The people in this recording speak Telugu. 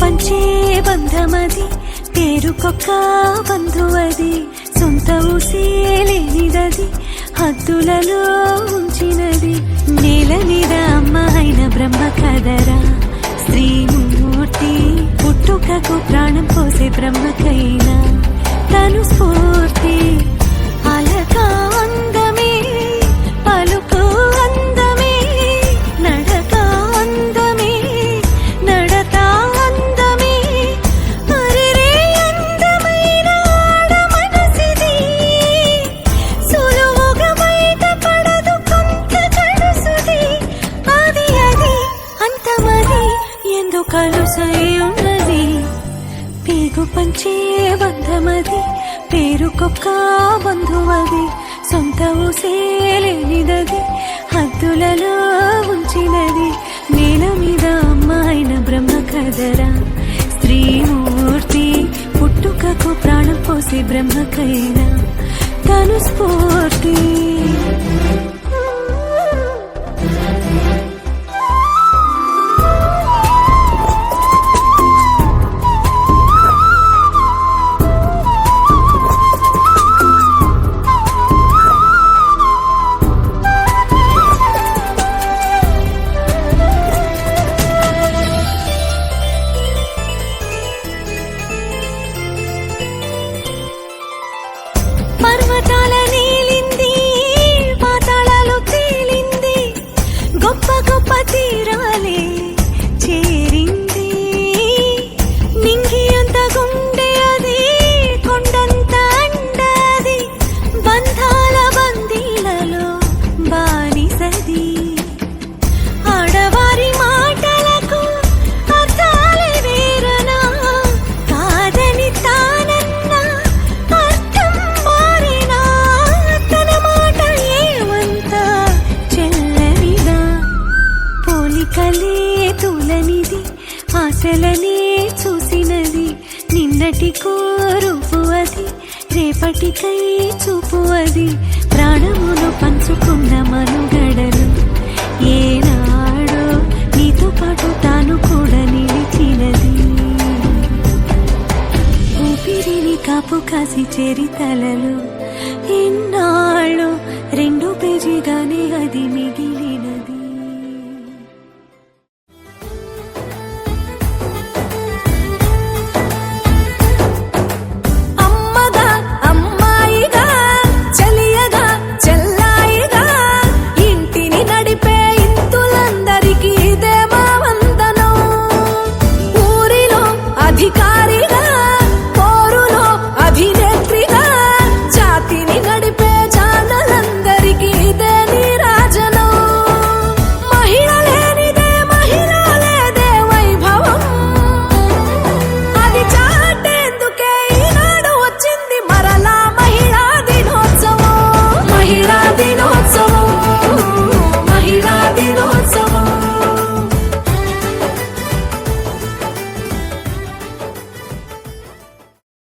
పంచే బంధమది పేరుకొక్క బంధువది సొంత ఊసేలేనిదది హద్దులలో ఉంచినది. నేల మీద అమ్మ అయిన బ్రహ్మ కదరా శ్రీమూర్తి పుట్టుకకు ప్రాణం పోసే బ్రహ్మకై కలుసయున్నది కలుసై పేగు పంచే బంధమది. పేరుకొక్క బంధువది. సొంత ఊసేలేనిదది హద్దులలో ఉంచినది. నేల మీద అమ్మాయిన బ్రహ్మ కదరా స్త్రీమూర్తి పుట్టుకకు ప్రాణం పోసి బ్రహ్మకైనా. తను స్ఫూర్తి ఆశలనే చూసినది నిన్నటి కోరుపు అది రేపటికై చూపు అది ప్రాణమును పంచుకున్న మనుగడలు ఏనాడో నీతో పాటు తాను కూడా నిలిచినది. ఊపిరిని కాపు కాసి చేరి తలలు